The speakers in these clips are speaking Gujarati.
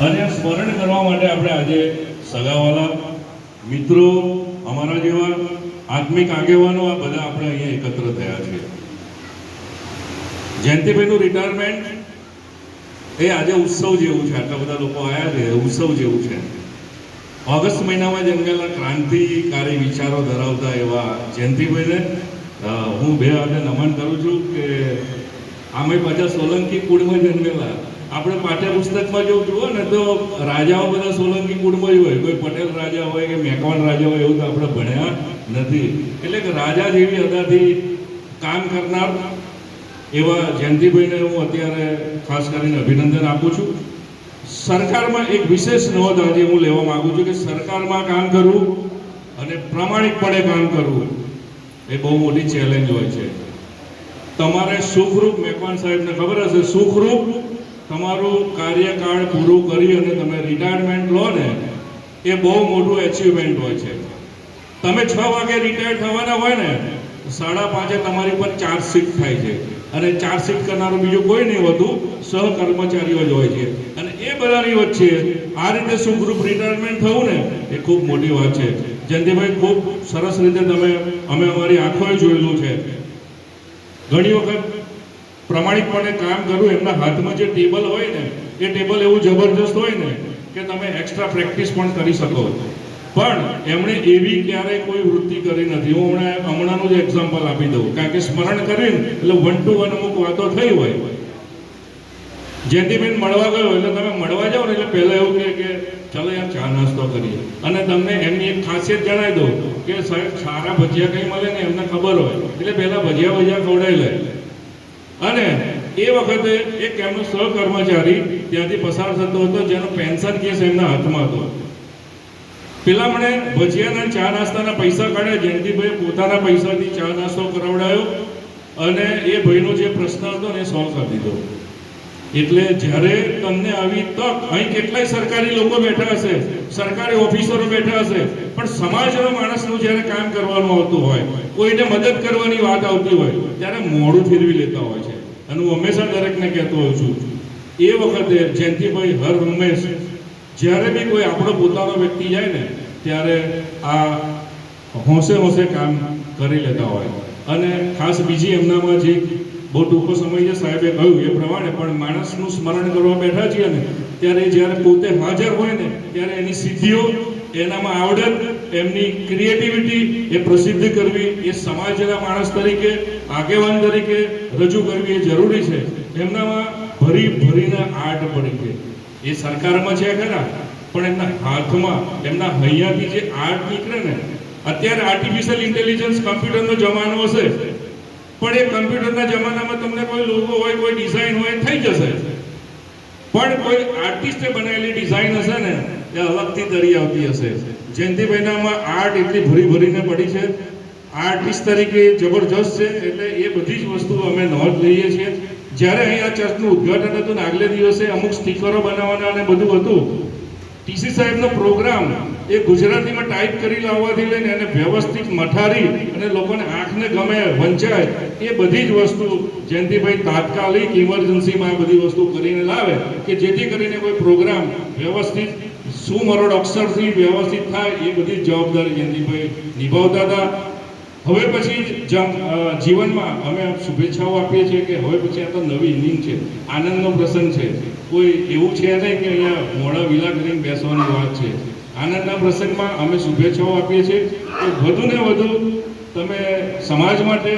અને સ્મરણ કરવા માટે આપણે આજે સગાવાલા, મિત્રો, અમારા જેવા આત્મિક આગેવાનો આ બધા આપણે અહીંયા એકત્ર થયા છે જયંતિભાઈનું રિટાયરમેન્ટ એ આજે ઉત્સવ જેવું છે. આટલા બધા લોકો આવ્યા છે, ઉત્સવ જેવું છે. ઓગસ્ટ મહિનામાં જન્મેલા ક્રાંતિકારી વિચારો ધરાવતા એવા જયંતિભાઈને હું બે હાથે નમન કરું છું કે આમે પાછા સોલંકી કુળમાં જન્મેલા. આપણે પાઠ્યપુસ્તકમાં જો જુઓ ને તો રાજાઓ બધા સોલંકી કુળમાં જ હોય. કોઈ પટેલ રાજા હોય કે મેકવાન રાજા હોય એવું તો આપણે ભણ્યા નથી. એટલે કે રાજા જેવી અદાથી કામ કરનાર એવા જયંતિભાઈને હું અત્યારે ખાસ કરીને અભિનંદન આપું છું. સરકારમાં એક વિશેષ નોંધ આજે હું લેવા માગું છું કે સરકારમાં કામ કરવું અને પ્રામાણિકપણે કામ કરવું એ બહુ મોટી ચેલેન્જ હોય છે. તમારે સુખરૂપ મેકવાન સાહેબને ખબર હશે, સુખરૂપ તમારું કાર્યકાળ પૂરું કરી અને તમે રિટાયરમેન્ટ લો ને, એ બહુ મોટું એચિવમેન્ટ હોય છે. તમે છ વાગે રિટાયર થવાના હોય ને સાડા પાંચે તમારી પર ચાર્જશીટ થાય છે. અને ચાર્જશીટ કરનારું બીજું કોઈ નહીં હોતું, સહકર્મચારીઓ જ હોય છે. અને એ બધાની વચ્ચે આ રીતે સુખરૂપ રિટાયરમેન્ટ થવું ને, એ ખૂબ મોટી વાત છે. જયંતિભાઈ, ખૂબ સરસ રીતે તમે, અમે અમારી આંખોએ જોયેલું છે. ઘણી વખત પ્રમાણિકપણે કામ કરું, એમના હાથમાં જે ટેબલ હોય ને, એ ટેબલ એવું જબરજસ્ત હોય ને, કે તમે એક્સ્ટ્રા પ્રેક્ટિસ પણ કરી શકો. પણ એમણે એવી ક્યારેય કોઈ વૃત્તિ કરી નથી. હું હમણાં હમણાંનું જ એક્ઝામ્પલ આપી દઉં. કારણ કે સ્મરણ કરીને, એટલે વન ટુ વન અમુક વાતો થઈ હોય. જયંતિબેન મળવા ગયો, એટલે તમે મળવા જાઓ ને એટલે પહેલા એવું કહે કે ચાલો નાસ્તો કરીએ. અને તમને એમની એક ખાસિયત જણાવી દઉં કે સાહેબ, સારા ભજીયા કંઈ મળે ને એમને ખબર હોય. એટલે પહેલા ભજીયા ભજીયા ખવડાવી લે. અને એ વખતે એક એમનો સહકર્મચારી ત્યાંથી પસાર થતો હતો, જેનો પેન્શન કેસ એમના હાથમાં હતો. પેલા મને ભજીયાના ચા નાસ્તાના પૈસા કાઢ્યા. જયંતિભાઈ પોતાના પૈસાથી ચા નાસ્તો કરાવડાયો અને એ ભાઈનો જે પ્રશ્ન હતો એ સોલ્વ કરી દીધો. એટલે જ્યારે તમને આવી તક અહીં કેટલાય સરકારી લોકો બેઠા હશે, સરકારી ઓફિસરો બેઠા હશે, પણ સમાજના માણસનું જ્યારે કામ કરવાનું આવતું હોય, કોઈને મદદ કરવાની વાત આવતી હોય, ત્યારે મોડું ફેરવી લેતા હોય છે. અને હું હંમેશા દરેકને કહેતો હોઉં છું, એ વખતે જયંતિભાઈ હર હંમેશ, જ્યારે બી કોઈ આપણો પોતાનો વ્યક્તિ જાય ને, ત્યારે આ હોંશે હોંશે કામ કરી લેતા હોય. અને ખાસ બીજી એમનામાં જે બહુ ટૂંકો સમય છે સાહેબે કહ્યું એ પ્રમાણે, પણ માણસનું સ્મરણ કરવા બેઠા છીએ ને, ત્યારે જ્યારે પોતે હાજર હોય ને, ત્યારે એની સિદ્ધિઓ, એનામાં આવડત, એમની ક્રિએટિવિટી એ પ્રસિદ્ધ કરવી, એ સમાજના માણસ તરીકે, આગેવાન તરીકે રજૂ કરવી એ જરૂરી છે. એમનામાં ભરી ભરીને આર્ટ પડી છે. એ સરકારમાં છે ખરા, પણ એમના હાથમાં, એમના હૈયાથી જે આર્ટ નીકળે ને, અત્યારે આર્ટિફિશિયલ ઇન્ટેલિજન્સ કમ્પ્યુટરનો જમાનો હશે. પણ એ કમ્પ્યુટરના જમાનામાં તમને કોઈ લોગો હોય, કોઈ ડિઝાઇન હોય, થઈ જશે. પણ કોઈ આર્ટિસ્ટે બનાવેલી ડિઝાઇન હશે ને, એ અલગથી તરી આવતી હશે. જયંતિભાઈનામાં આર્ટ એટલી ભરી ભરીને પડી છે. આર્ટિસ્ટ તરીકે જબરજસ્ત છે, એટલે એ બધી જ વસ્તુ અમે નોંધ લઈએ છીએ. જ્યારે અહીં આ ચર્ચનું ઉદ્ઘાટન હતું ને, આગલે દિવસે અમુક સ્ટીકરો બનાવવાના અને બધું હતું. ટીસી સાહેબનો પ્રોગ્રામ એ ગુજરાતીમાં ટાઈપ કરી લાવવાથી લઈને એને વ્યવસ્થિત મઠારી અને લોકોને આંખને ગમે વંચાય, એ બધી જ વસ્તુ જયંતિભાઈ તાત્કાલિક ઇમરજન્સીમાં આ બધી વસ્તુ કરીને લાવે કે જેથી કરીને કોઈ પ્રોગ્રામ વ્યવસ્થિત, સુમરોડ અક્ષરથી વ્યવસ્થિત થાય, એ બધી જવાબદારી જયંતિભાઈ નિભાવતા હતા. હવે પછી જીવનમાં અમે શુભેચ્છાઓ આપીએ છીએ કે હવે પછી આ તો નવી ઇનિંગ છે, આનંદનો પ્રસંગ છે. કોઈ એવું છે નહીં કે અહીંયા મોડા વિલા કરીને બેસવાની વાત છે. આનંદના પ્રસંગમાં અમે શુભેચ્છાઓ આપીએ છીએ કે વધુ ને વધુ તમે સમાજ માટે,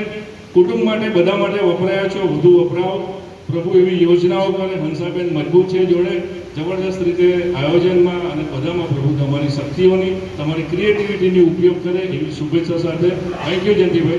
કુટુંબ માટે, બધા માટે વપરાયા છો, વધુ વપરાવો પ્રભુ એવી યોજનાઓ કરે હંસાબેન મજબૂત છે જોડે. જબરદસ્ત રીતે આયોજનમાં અને બધામાં પ્રભુ તમારી શક્તિઓની, તમારી ક્રિએટિવિટીની ઉપયોગ કરે એવી શુભેચ્છા સાથે. Thank you Jayantibhai.